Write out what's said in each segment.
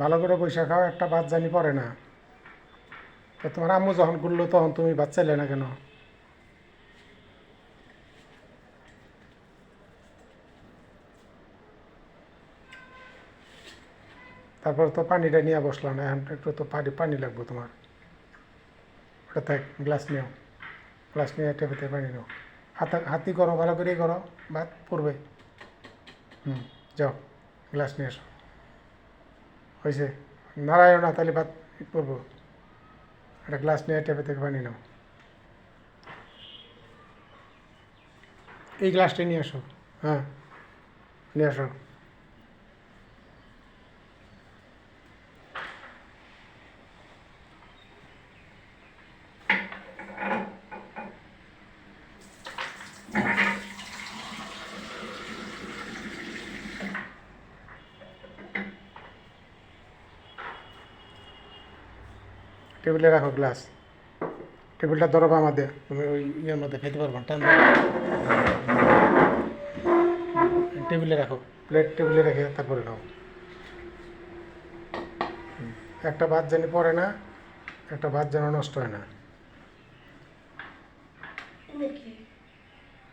ভালো করে পয়সা খাও, একটা বাদ জানি পড়ে না। তো তোমার আম্মু যখন করল তখন তুমি বাদ চাইলে না কেন? তারপর তো পানিটা নিয়ে বসলাম না এখন একটু তো পানি পানি লাগবে তোমার। ওটা থাক, গ্লাস নিও। গ্লাস নিয়ে টেপেতে পানি নাও। হাতে, হাতি করো, ভালো করেই করো ভাত পড়বে। হুম, যাও, গ্লাস নিয়ে এসো হয়েছে। নারায়ণ তাহলে ভাত পড়ব একটা গ্লাস নিয়ে টেপে থেকে বানিয়ে নাও। এই গ্লাসটা নিয়ে আসো। হ্যাঁ নিয়ে আসো। টেবিলে রাখো গ্লাস। টেবিলটা ধরো আমাদের। তুমি ওই ইয়ের মধ্যে খেতে পারব, টান টেবিলে রাখো, প্লেট টেবিলে রেখে তারপরে নাও। একটা ভাত জানি পড়ে না, একটা ভাত যেন নষ্ট হয় না।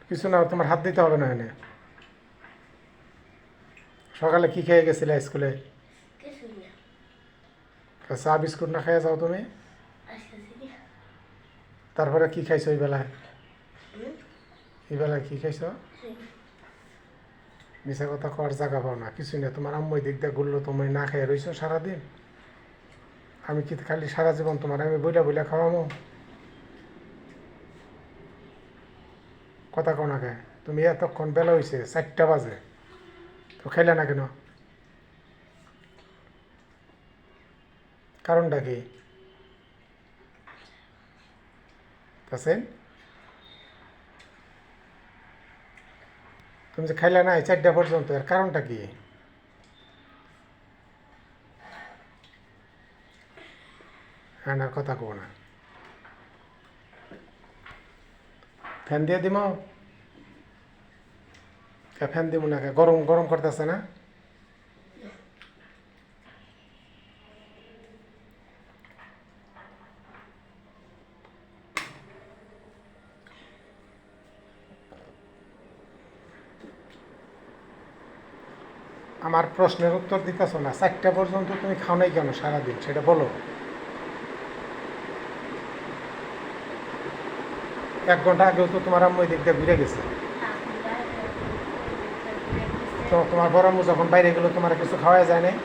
কিছু না, তোমার হাত দিতে হবে না এনে। সকালে কি খেয়ে গেছিলে স্কুলে? তা চা বিস্কুট না খেয়ে যাও তুমি? তারপরে কি খাইছো এই বেলায় কি খাইছো? মিশা কথা কর জায়গা পাও না কিছুই না তোমার আম্মু দিক দিয়ে ঘুরলো তুমি না খেয়ে রইছো সারাদিন আমি কি খালি সারা জীবন তোমার আমি বইলা বইলা খাওয়ামো কথা কো না খায় তুমি এতক্ষণ বেলা হয়েছে চারটা বাজে। তো খাইলে না? কেন কারণটা কি? আছেন তুমি যে খাইলে না, এই চারটা পর্যন্ত, এর কারণটা কি? হ্যাঁ না কথা কব না। ফ্যান দিয়ে দিম? কে ফ্যান দিব না কে? গরম গরম করতেছে না? আমার প্রশ্নের উত্তর দিতেছ না। চারটা পর্যন্ত তুমি খাও নাই কেন সারাদিন? সেটা বলো। এক ঘণ্টা আগেও তো তোমার আম্মু দেখতে দিক ঘুরে গেছে। তো তোমার বড় আম্মু যখন বাইরে গেলো, তোমার কিছু খাওয়া যায় নাই?